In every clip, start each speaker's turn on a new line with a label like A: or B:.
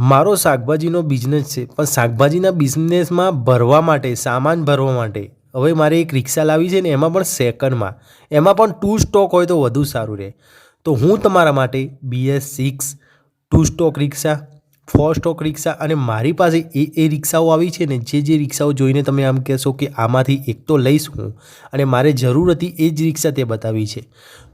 A: મારો શાકભાજીનો બિઝનેસ છે, પણ શાકભાજીના બિઝનેસમાં ભરવા માટે, સામાન ભરવા માટે, હવે મારે એક રિક્ષા લાવી છે ને એમાં પણ સેકન્ડમાં. એમાં પણ ટુ સ્ટોક હોય તો વધુ સારું રહે. તો હું તમારા માટે BS six two stroke rickshaw four stroke rickshaw અને મારી પાસે એ એ રિક્ષાઓ આવી છે ને, જે જે રિક્ષાઓ જોઈને તમે આમ કહેશો કે આમાંથી એક તો લઈશ હું અને મારે જરૂર હતી એ જ રિક્ષા તે બતાવી છે.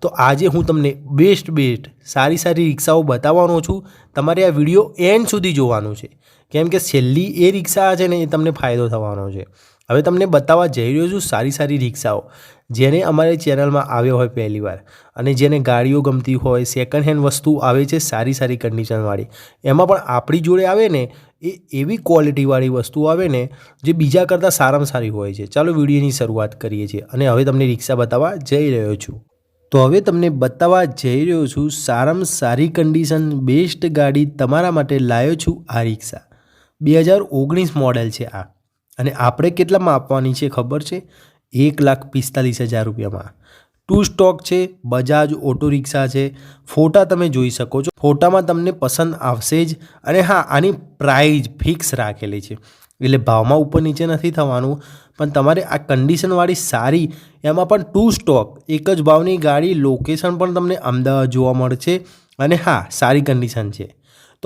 A: તો આજે હું તમને બેસ્ટ બેસ્ટ સારી સારી રિક્ષાઓ બતાવવાનો છું. તમારે આ વીડિયો એન્ડ સુધી જોવાનો છે. કેમ કે છેલ્લી એ રિક્ષા છે ને, એ તમને ફાયદો થવાનો છે. હવે તમને બતાવવા જઈ રહ્યો છું સારી સારી રિક્ષાઓ જેને અમારી ચેનલમાં આવ્યો હોય પહેલીવાર અને જેને ગાડીઓ ગમતી હોય સેકન્ડ હેન્ડ વસ્તુ આવે છે સારી સારી કન્ડિશનવાળી એમાં પણ આપણી જોડે આવે ને, એ એવી ક્વોલિટીવાળી વસ્તુ આવે ને, જે બીજા કરતાં સારામાં સારી હોય છે. ચાલો વિડીયોની શરૂઆત કરીએ છીએ અને હવે તમને રિક્ષા બતાવવા જઈ રહ્યો છું. તો હવે તમને બતાવવા જઈ રહ્યો છું સારામાં સારી કન્ડિશન બેસ્ટ ગાડી તમારા માટે લાવ્યો છું આ રિક્ષા. બે હજાર ઓગણીસ મોડેલ છે આ. અને આપણે કેટલામાં આપવાની છે ખબર છે? એક લાખ પિસ્તાલીસ હજાર રૂપિયામાં. ટુ સ્ટોક છે, બજાજ, ઓટો રિક્ષા છે. ફોટા તમે જોઈ શકો છો. ફોટામાં તમને પસંદ આવશે જ અને હા, આની પ્રાઇઝ ફિક્સ રાખેલી છે. એટલે ભાવમાં ઉપર નીચે નથી થવાનું, પણ તમારે આ કન્ડિશનવાળી સારી, એમાં પણ ટુ સ્ટોક, એક જ ભાવની ગાડી લોકેશન પણ તમને અમદાવાદ જોવા મળશે. અને હા, સારી કન્ડિશન છે.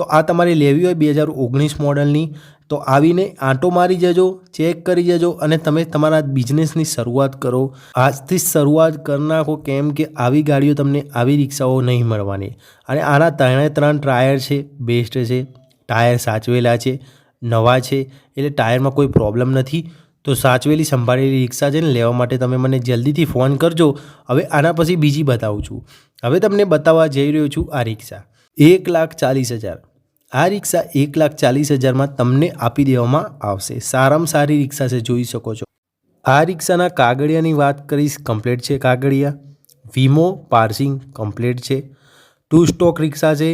A: તો આ તમારે લેવી હોય બે હજાર ઓગણીસ મોડલની. તો આવીને આંટો મારી જજો, ચેક કરી જજો અને તમે તમારા બિઝનેસની શરૂઆત કરો. આજથી શરૂઆત કરી નાખો કેમ કે આવી ગાડીઓ તમને આવી રિક્ષાઓ નહીં મળવાની. અને આના ત્રણે ત્રણ ટાયર છે, બેસ્ટ છે, ટાયર સાચવેલા છે, નવા છે, એટલે ટાયરમાં કોઈ પ્રોબ્લેમ નથી. તો સાચવેલી સંભાળેલી રિક્ષા છે ને લેવા માટે તમે મને જલ્દીથી ફોન કરજો. હવે આના પછી બીજી બતાવું છું. હવે તમને બતાવવા જઈ રહ્યો છું આ રિક્ષા. એક લાખ ચાલીસ હજાર. આ રિક્ષા એક લાખ ચાલીસ હજારમાં તમને આપી દેવામાં આવશે. સારામાં સારી રિક્ષા છે, જોઈ શકો છો. આ રિક્ષાના કાગળિયાની વાત કરીશ, કમ્પ્લેટ છે કાગળિયા. વીમો પાર્સિંગ કમ્પ્લેટ છે. ટુ સ્ટોક રિક્ષા છે,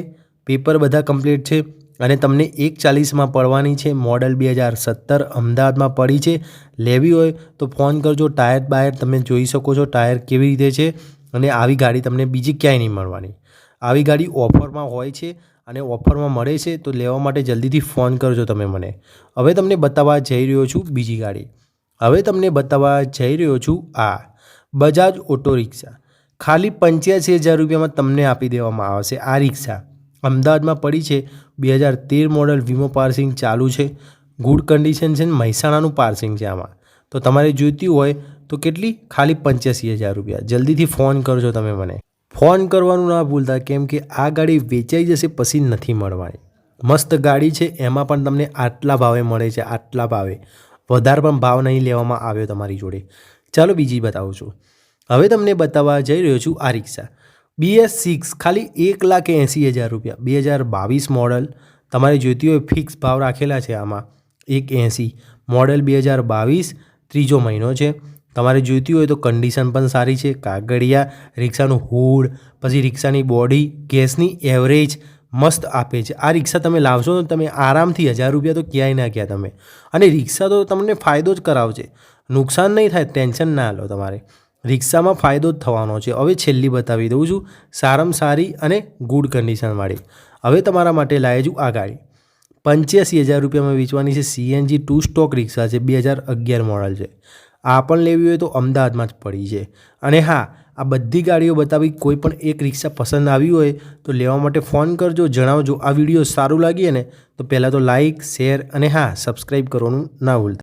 A: પેપર બધા કમ્પ્લીટ છે અને તમને એક ચાલીસમાં પડવાની છે. મોડલ બે હજાર સત્તર અમદાવાદમાં પડી છે. લેવી હોય તો ફોન કરજો, ટાયર બાયર તમે જોઈ શકો છો ટાયર કેવી રીતે છે અને આવી ગાડી તમને બીજી ક્યાંય નહીં મળવાની. આવી ગાડી ઓફરમાં હોય છે અને ઓફરમાં મળે છે, તો લેવા માટે જલ્દીથી ફોન કરજો તમે મને. હવે તમને બતાવવા જઈ રહ્યો છું બીજી ગાડી. હવે તમને બતાવવા જઈ રહ્યો છું આ બજાજ ઓટો રિક્ષા. ખાલી પંચ્યાસી હજાર રૂપિયામાં તમને આપી દેવામાં આવશે આ રિક્ષા. અમદાવાદમાં પડી છે બે હજાર તેર મોડલ વીમો પાર્સિંગ ચાલુ છે. ગુડ કન્ડિશન છે મહેસાણાનું પાર્સિંગ છે આમાં. તો તમારે જોઈતી હોય તો કેટલી? ખાલી પંચ્યાસી હજાર રૂપિયા. જલ્દીથી ફોન કરજો તમે મને. ફોન કરવાનું ના ભૂલતા કેમ કે આ ગાડી વેચાઈ જશે પછી નથી મળવાની. મસ્ત ગાડી છે, એમાં પણ તમને આટલા ભાવે મળે છે, આટલા ભાવે. વધારે પણ ભાવ નહીં લેવામાં આવ્યો તમારી જોડે. ચાલો બીજી બતાવું છું. હવે તમને બતાવવા જઈ રહ્યો છું આ રિક્ષા. બીએસ સિક્સ ખાલી એક લાખ એંસી હજાર રૂપિયા. બે હજાર બાવીસ મોડલ તમારે જોઈતી હોય ફિક્સ ભાવ રાખેલા છે આમાં. એક એંસી. મોડલ બે હજાર બાવીસ, ત્રીજો મહિનો છે. તમારે જોઈતી હોય તો કન્ડિશન પણ સારી છે. કાગળિયા, રિક્ષાનું હૂડ, પછી રિક્ષાની બોડી ગેસની એવરેજ મસ્ત આપે છે. આ રિક્ષા તમે લાવશો તો તમે આરામથી હજાર રૂપિયા તો ક્યાંય ના ક્યાં તમે. અને રિક્ષા તો તમને ફાયદો જ કરાવશે. નુકસાન નહીં થાય, ટેન્શન ના લો તમારે. રિક્ષામાં ફાયદો જ થવાનો છે. હવે છેલ્લી બતાવી દઉં છું, સારામાં સારી અને ગુડ કન્ડિશનવાળી હવે તમારા માટે લાવે છું આ ગાડી પંચ્યાસી હજાર રૂપિયામાં વેચવાની છે સીએનજી ટુ સ્ટોક રિક્ષા છે. બે હજાર અગિયાર મોડલ છે. આ પણ લેવી હોય તો અમદાવાદમાં જ પડી છે. અને હા, આ બધી ગાડીઓ બતાવી કોઈ પણ એક રિક્ષા પસંદ આવી હોય તો લેવા માટે ફોન કરજો, જણાવજો. આ વીડિયો સારું લાગીએ ને, તો પહેલાં તો લાઇક શેર અને હા, સબસ્ક્રાઈબ કરવાનું ના ભૂલતા.